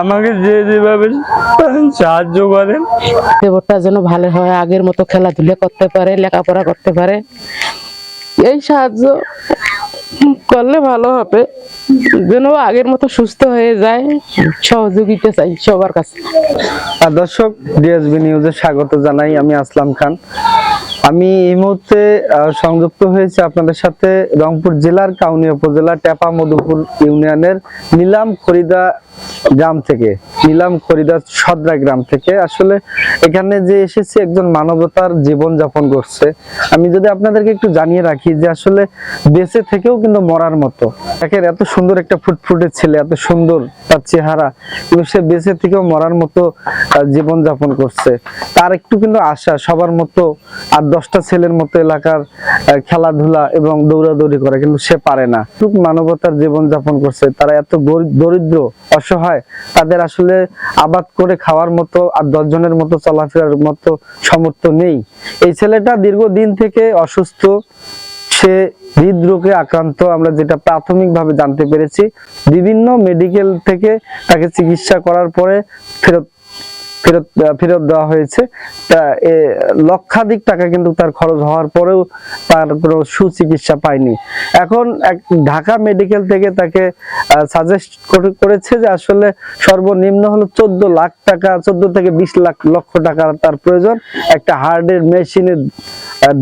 আমাকে যে যেভাবে সাহায্য করেন দেবরটা যেন ভালো হয় আগের মতো খেলাধুলা করতে পারে লেখাপড়া করতে পারে। এই সাহায্য করলে ভালো হবে। যেন আগের মতো সুস্থ হয়ে যায় সহযোগিতা চাই সবার কাছে। আর দর্শক ডিএসবি নিউজে স্বাগত জানাই আমি আসলাম খান। আমি এই মুহূর্তে সংযুক্ত হয়েছে আপনাদের সাথে রংপুর জেলার কাউনিয়া উপজেলা টেপা মধুপুর ইউনিয়নের নিলাম খরিদা গ্রাম থেকে, নিলাম খরিদা সদরা গ্রাম থেকে। আসলে এখানে যে এসেছে একজন মানবতার জীবন যাপন করছে। আমি যদি আপনাদেরকে একটু জানিয়ে রাখি যে আসলে বেঁচে থেকেও কিন্তু মরার মতো। দেখেন, এত সুন্দর একটা ফুটফুটে ছেলে, এত সুন্দর তার চেহারা, কিন্তু সে বেঁচে থেকেও মরার মতো জীবন যাপন করছে। তার একটু কিন্তু আশা, সবার মতো আর দশটা ছেলের মতো এলাকার খেলাধুলা এবং দৌড়াদৌড়ি করে, কিন্তু সে পারে না। খুব মানবতার জীবন যাপন করছে, তারা এত দরিদ্র, অসহায়, তাদের আসলে আবাদ করে খাওয়ার মতো আর দশজনের মতো চলাফেরার মতো সামর্থ্য নেই। এই ছেলেটা দীর্ঘদিন থেকে অসুস্থ, সে হৃদরোগে আক্রান্ত, আমরা যেটা প্রাথমিকভাবে জানতে পেরেছি, বিভিন্ন মেডিকেল থেকে তাকে চিকিৎসা করার পরে ফেরত ফেরত ফেরত দেওয়া হয়েছে। তা এ, লক্ষাধিক টাকা কিন্তু তার খরচ হওয়ার পরেও তার কোনো সুচিকিৎসা পায়নি। এখন এক ঢাকা মেডিকেল থেকে তাকে সাজেস্ট করেছে যে আসলে সর্বনিম্ন হলো চোদ্দ লাখ টাকা চোদ্দ থেকে বিশ লাখ লক্ষ টাকা তার প্রয়োজন একটা হার্টের মেশিনের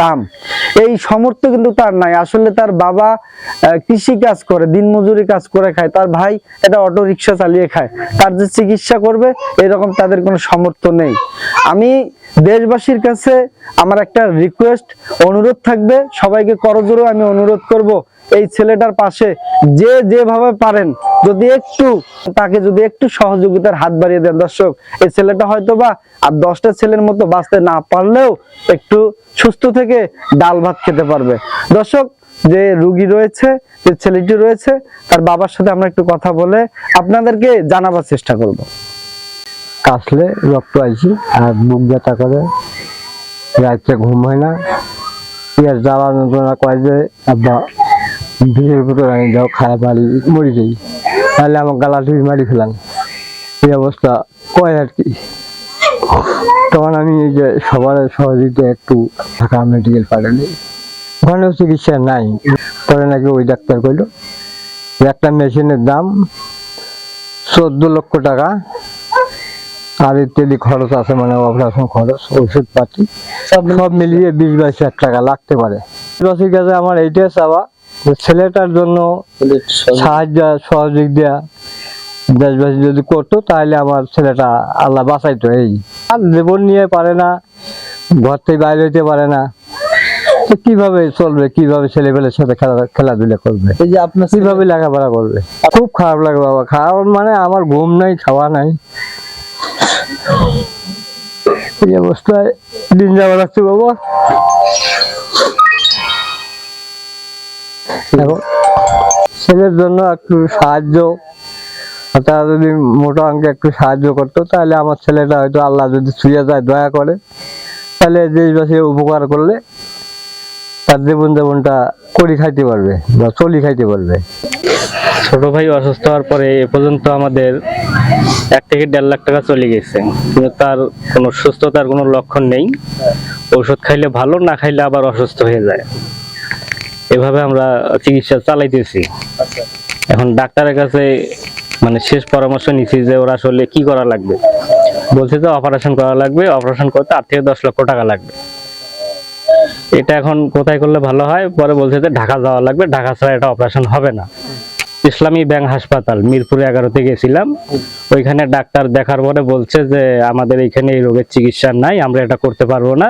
দাম। এই সামর্থ্য কিন্তু তার নাই। আসলে তার বাবা কৃষি কাজ করে দিনমজুরি কাজ করে খায়। তার ভাই এটা অটো রিক্সা চালিয়ে খায়। তার যে চিকিৎসা করবে এরকম তাদের কোনো সামর্থ্য নেই। আমি দেশবাসীর কাছে আমার একটা রিকোয়েস্ট অনুরোধ থাকবে। সবাইকে করজোরে আমি অনুরোধ করব এই ছেলেটার পাশে। যে যেভাবে পারেন, যদি একটু, তাকে যদি একটু সহযোগিতার হাত বাড়িয়ে দেন। দর্শক, এই ছেলেটা হয়তো বা আর দশটা ছেলের মতো বাঁচতে না পারলেও একটু সুস্থ থেকে ডাল ভাত খেতে পারবে। দর্শক, যে রুগী রয়েছে, যে ছেলেটি রয়েছে, তার বাবার সাথে আমরা একটু কথা বলে আপনাদেরকে জানাবার চেষ্টা করব। কাশলে রক্ত আইছি, আর বুক ব্যথা করে। রাত্রে ঘুম হয় না। পেঁয়াজ জ্বালা যন্ত্রণা করে যে, আব্বা ভিড়ের ভিতরে আমি যাও, খায়, বাড়ি, মরি যাই। তাহলে আমার গালা টুই মারি ফেলাম। এই অবস্থা কয় আর কি? তখন আমি এই যে সবার সহযোগিতা একটু ঢাকা মেডিকেল পাঠালি ওখানেও চিকিৎসা নাই। পরে নাকি ওই ডাক্তার কইল, একটা মেশিনের দাম চোদ্দ লক্ষ টাকা। আর ইত্যাদি খরচ আছে মানে অপারেশন খরচ ওষুধ পাতি সব সব মিলিয়ে বিশ বাইশ লাখ টাকা লাগতে পারে। দেশবাসীর কাছে আমার এইটাই চাওয়া যে ছেলেটার জন্য সাহায্য সহযোগ দেওয়া দেশবাসী যদি করতো তাহলে আমার ছেলেটা আল্লাহ বাঁচাইতো এই। আর জীবন নিয়ে পারে না ঘর থেকে বাইরে হইতে পারে না। তো কীভাবে চলবে কীভাবে ছেলেপেলের সাথে খেলা খেলাধুলা করবে? এই যে আপনার কীভাবে লেখাপড়া করবে? খুব খারাপ লাগে বাবা খাওয়ার মানে আমার ঘুম নাই খাওয়া নাই। এই অবস্থায় দিন যাওয়া লাগছে বাবা। এখন ছেলের জন্য একটু সাহায্য তারা যদি মোটা অঙ্কে একটু সাহায্য করতো, তাহলে আমার ছেলেটা হয়তো আল্লাহ যদি ছুঁয়ে যায়, দয়া করে। তাহলে দেশবাসী উপকার করলে তার জীবন যাপনটা করি খাইতে পারবে বা চলি খাইতে পারবে। ছোট ভাই অসুস্থ হওয়ার পরে এ পর্যন্ত আমাদের এক থেকে দেড় লাখ টাকা চলে গেছে। কিন্তু তার কোনো সুস্থতার কোনো লক্ষণ নেই। ওষুধ খাইলে ভালো, না খাইলে আবার অসুস্থ হয়ে যায়। এভাবে আমরা চিকিৎসা চালাইতেছি। এখন ডাক্তারের কাছে মানে শেষ পরামর্শ নিছি যে ওরা আসলে কি করা লাগবে। বলছে যে অপারেশন করা লাগবে। অপারেশন করতে আট থেকে দশ লক্ষ টাকা লাগবে। এটা এখন কোথায় করলে ভালো হয়? পরে বলছে যে ঢাকা যাওয়া লাগবে। ঢাকা ছাড়া এটা অপারেশন হবে না। ইসলামী ব্যাংক হাসপাতাল, মিরপুরে এগারোতে গেছিলাম। ওইখানে ডাক্তার দেখার পরে বলছে যে আমাদের এইখানে এই রোগের চিকিৎসা নাই, আমরা এটা করতে পারব না।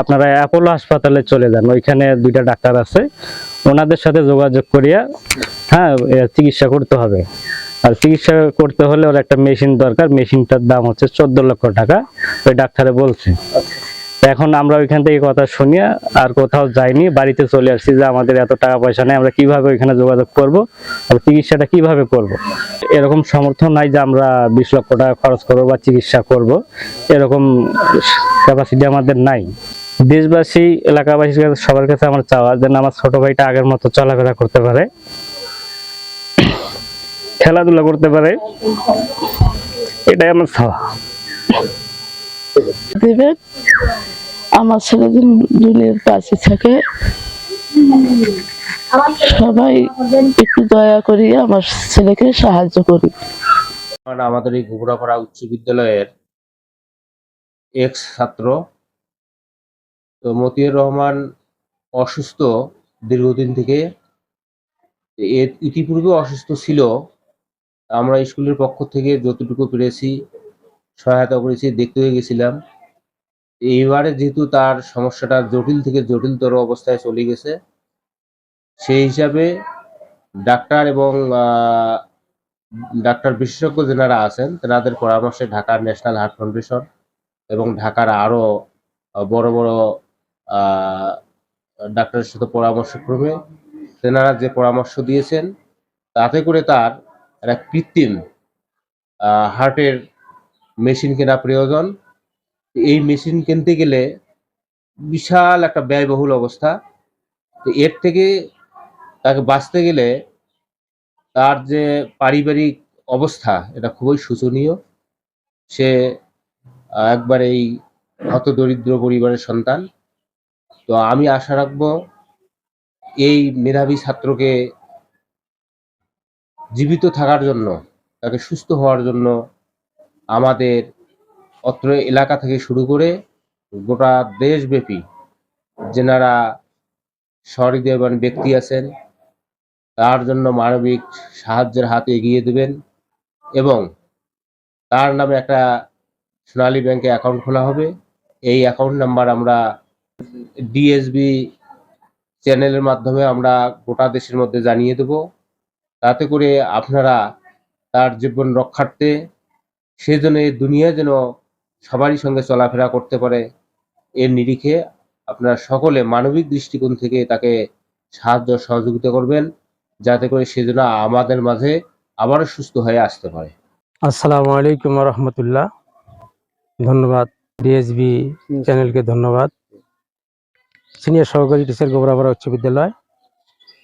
আপনারা অ্যাপোলো হাসপাতালে চলে যান। ওইখানে দুইটা ডাক্তার আছে। ওনাদের সাথে যোগাযোগ করিয়া হ্যাঁ চিকিৎসা করতে হবে। আর চিকিৎসা করতে হলে ওর একটা মেশিন দরকার। মেশিনটার দাম হচ্ছে চোদ্দ লক্ষ টাকা। ওই ডাক্তারে বলছে। এখন আমরা ওইখান থেকে কথা শুনিয়া আর কোথাও যাইনি, বাড়িতে চলে আসছি যে আমাদের এত টাকা পয়সা নেই, আমরা কীভাবে ওইখানে যোগাযোগ করব আর চিকিৎসাটা কীভাবে করব। এরকম সমর্থ নাই যে আমরা বিশ লক্ষ টাকা খরচ করব বা চিকিৎসা করব, এরকম ক্যাপাসিটি আমাদের নাই দেশবাসী, এলাকাবাসীর কাছে, সবার কাছে আমার চাওয়া যেন আমার ছোট ভাইটা আগের মতো চলাফেরা করতে পারে, খেলাধুলা করতে পারে, এটাই আমার চাওয়া দেবেন আমার ছেলে দুনিয়ার পাশে থাকে সবাই একটু দয়া করি আমার ছেলেকে সাহায্য করি। আমাদের এই ঘুঘরাপাড়া উচ্চ বিদ্যালয়ের এক্স ছাত্র তো মতিউর রহমান অসুস্থ দীর্ঘদিন থেকে এর ইতিপূর্বে অসুস্থ ছিল। আমরা স্কুলের পক্ষ থেকে যতটুকু পেরেছি সহায়তা করেছি দেখতে হয়ে গেছিলাম। এইবারে যেহেতু তার সমস্যাটা জটিল থেকে জটিলতর অবস্থায় চলে গেছে সেই হিসাবে ডাক্তার এবং ডাক্তার বিশেষজ্ঞ যারা আছেন তেনাদের পরামর্শে ঢাকার ন্যাশনাল হার্ট ফাউন্ডেশন এবং ঢাকার আরও আহ, বড় বড় ডাক্তারের সাথে পরামর্শক্রমে তেনারা যে পরামর্শ দিয়েছেন তাতে করে তার একটা কৃত্রিম হার্টের মেশিন কেনা প্রয়োজন। এই মেশিন কিনতে গেলে বিশাল একটা ব্যয়বহুল অবস্থা। তো এর থেকে তাকে বাঁচতে গেলে তার যে পারিবারিক অবস্থা, এটা খুবই শোচনীয়। সে একবার এই হতদরিদ্র পরিবারের সন্তান। তো আমি আশা রাখব এই মেধাবী ছাত্রকে জীবিত থাকার জন্য, তাকে সুস্থ হওয়ার জন্য আমাদের অত্র এলাকা থেকে শুরু করে গোটা দেশব্যাপী যেনারা সহৃদয়বান ব্যক্তি আছেন, তার জন্য মানবিক সাহায্যের হাত এগিয়ে দেবেন এবং তার নামে একটা সোনালী ব্যাংকে অ্যাকাউন্ট খোলা হবে। এই অ্যাকাউন্ট নাম্বার আমরা ডিএসবি চ্যানেলের মাধ্যমে আমরা গোটা দেশের মধ্যে জানিয়ে দেব। তাতে করে আপনারা তার জীবন রক্ষার্থে সে যেন এই দুনিয়া যেন সবারই সঙ্গে চলাফেরা করতে পারে, এর নিরিখে আপনারা সকলে মানবিক দৃষ্টিকোণ থেকে তাকে সাহায্য সহযোগিতা করবেন, যাতে করে সে যেন আমাদের মাঝে আবারও সুস্থ হয়ে আসতে পারে। আসসালামু আলাইকুম রহমতুল্লাহ ধন্যবাদ। ডিএসবি চ্যানেলকে ধন্যবাদ। সিনিয়র সহকারী টিচার গোবরাপাড়া উচ্চ বিদ্যালয়,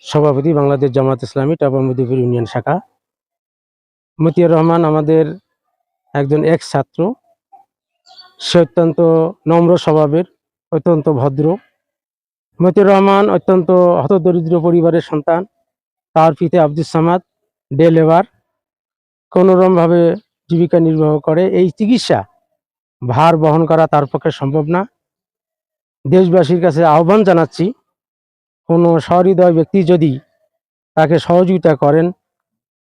সভাপতি বাংলাদেশ জামাত ইসলামী টাপা মদিপুর ইউনিয়ন শাখা। মতিয়ার রহমান আমাদের একজন এক ছাত্র সে অত্যন্ত নম্র স্বভাবের, অত্যন্ত ভদ্র। মতিয়ার রহমান অত্যন্ত হতদরিদ্র পরিবারের সন্তান। তার পিতা আব্দুল সামাদ, ডে লেবার, কোনোরমভাবে জীবিকা নির্বাহ করে। এই চিকিৎসা, ভার বহন করা তার পক্ষে সম্ভব না। দেশবাসীর কাছে আহ্বান জানাচ্ছি, কোনো সহৃদয় ব্যক্তি যদি তাকে সহযোগিতা করেন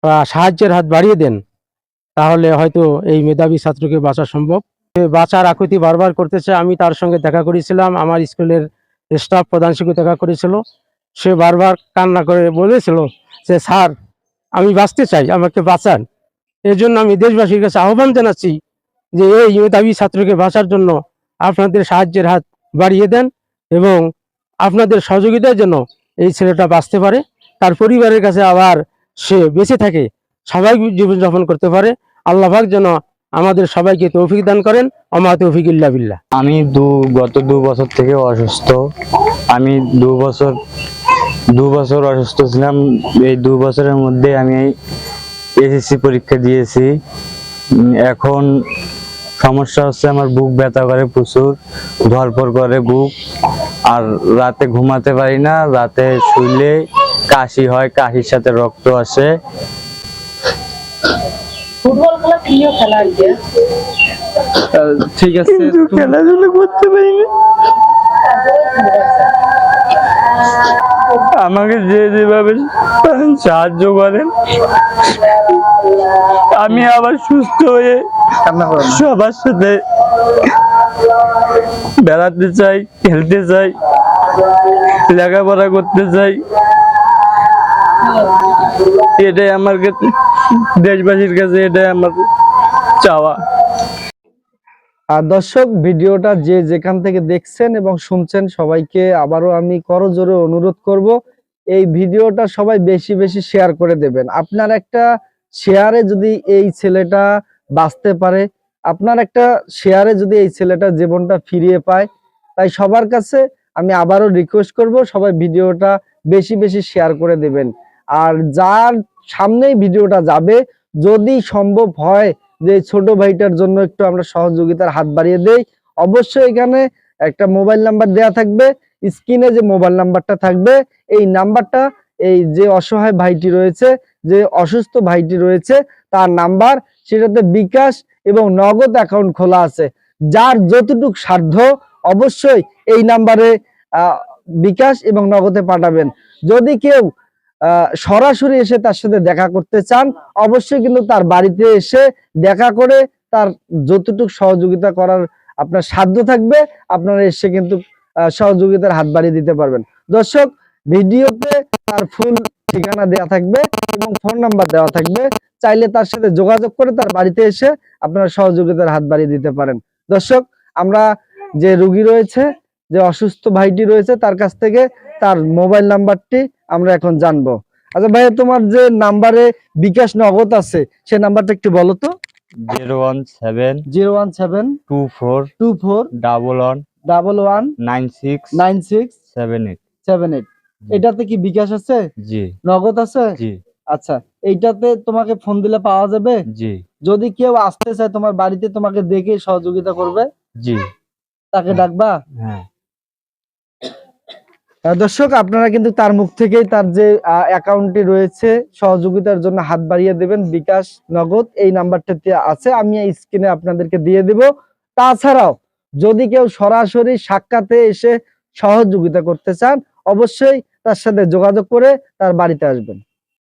বা সাহায্যের হাত বাড়িয়ে দেন তাহলে হয়তো এই মেধাবী ছাত্রকে বাঁচা সম্ভব। বাঁচার আকুতি বারবার করতেছে, আমি তার সঙ্গে দেখা করেছিলাম, আমার স্কুলের স্টাফ প্রধান শিক্ষক দেখা করেছিল। সে বারবার কান্না করে বলেছিল যে, স্যার, আমি বাঁচতে চাই, আমাকে বাঁচান। এর জন্য আমি দেশবাসীর কাছে আহ্বান জানাচ্ছি যে, এই মেধাবী ছাত্রকে বাঁচার জন্য আপনাদের সাহায্যের হাত বাড়িয়ে দেন এবং আপনাদের সহযোগিতার জন্য এই ছেলেটা বাঁচতে পারে। তার পরিবারের কাছে আবার সে বেঁচে থাকে। স্বাভাবিক জীবনযাপন করতে পারে। আল্লাহবাক যেন আমাদের সবাইকে তৌফিক দান করেন। অমা তৌফিক ইল্লা বিল্লাহ। আমি দু, গত দু বছর থেকে অসুস্থ। আমি দু বছর দু বছর অসুস্থ ছিলাম। এই দু বছরের মধ্যে আমি এসএসসি পরীক্ষা দিয়েছি। এখন সমস্যা হচ্ছে আমার বুক ব্যথা করে প্রচুর, ধরপর করে বুক। আর রাতে ঘুমাতে পারি না, রাতে শুইলে কাশি হয়, কাশির সাথে রক্ত আসে। ফুটবল খেলা প্রিয় খেলা ঠিক আছে খেলাধুলা করতে পারি না আমাকে যে যেভাবে সাহায্য করেন আমি আবার সুস্থ হয়ে সবার সাথে বেড়াতে চাই খেলতে চাই লেখাপড়া করতে চাই এটাই আমার দেশবাসীর কাছে এটাই আমার চাওয়া। আর দর্শক, ভিডিওটা যে যেখান থেকে দেখছেন এবং শুনছেন, সবাইকে আবারও আমি করজোরে অনুরোধ করব, এই ভিডিওটা সবাই বেশি বেশি শেয়ার করে দেবেন। আপনার একটা শেয়ারে যদি এই ছেলেটা বাঁচতে পারে, আপনার একটা শেয়ারে যদি এই ছেলেটা জীবনটা ফিরিয়ে পায়, তাই সবার কাছে আমি আবারও রিকোয়েস্ট করব, সবাই ভিডিওটা বেশি বেশি শেয়ার করে দেবেন। আর যার সামনেই ভিডিওটা যাবে, যদি সম্ভব হয় যে ছোট ভাইটার জন্য একটু আমরা সহযোগিতার হাত বাড়িয়ে দেই, অবশ্যই এখানে একটা মোবাইল নাম্বার দেয়া থাকবে, স্ক্রিনে যে মোবাইল নাম্বারটা থাকবে, এই নাম্বারটা, এই যে অসহায় ভাইটি রয়েছে, যে অসুস্থ ভাইটি রয়েছে, তার নাম্বার, সেটাতে বিকাশ এবং নগদ অ্যাকাউন্ট খোলা আছে। যার যতটুক সাধ্য, অবশ্যই এই নাম্বারে বিকাশ এবং নগদে পাঠাবেন। যদি কেউ সরাসরি এসে তার সাথে দেখা করতে চান। অবশ্যই কিন্তু তার বাড়িতে এসে দেখা করে তার যতটুকু সহযোগিতা করার আপনার সাধ্য থাকবে, আপনারা এসে কিন্তু সহযোগিতার হাত বাড়িয়ে দিতে পারবেন। দর্শক, ভিডিওতে তার ফুল ঠিকানা দেওয়া থাকবে এবং ফোন নাম্বার দেওয়া থাকবে। চাইলে তার সাথে যোগাযোগ করে তার বাড়িতে এসে আপনারা সহযোগিতার হাত বাড়িয়ে দিতে পারেন। দর্শক, আমরা যে রুগী রয়েছে, যে অসুস্থ ভাইটি রয়েছে, তার কাছ থেকে তার মোবাইল নাম্বারটি আমরা এখন জানব। আচ্ছা ভাইয়া তোমার যে নাম্বারে বিকাশ নগদ আছে সে নাম্বারটা একটু বলো তো। Zero one seven zero one seven two four two four double one double one nine six nine six seven eight. Seven eight. এটাতে কি বিকাশ আছে? জি। নগদ আছে? জি। আচ্ছা এইটাতে তোমাকে ফোন দিলে পাওয়া যাবে? জি। যদি কেউ আসতে চায় তোমার বাড়িতে তোমাকে দেখে সহযোগিতা করবে? জি। তাকে ডাকবা? হ্যাঁ। দর্শক, আপনারা কিন্তু তার মুখ থেকেই তার যে অ্যাকাউন্টটি রয়েছে, সহযোগিতার জন্য হাত বাড়িয়ে দেবেন বিকাশ নগদ। এই নাম্বারটাতে আছে, আমি স্ক্রিনে আপনাদেরকে দিয়ে দেব। তাছাড়াও, যদি কেউ সরাসরি সাক্ষাতে এসে সহযোগিতা করতে চান, অবশ্যই তার সাথে যোগাযোগ করে তার বাড়িতে আসবেন।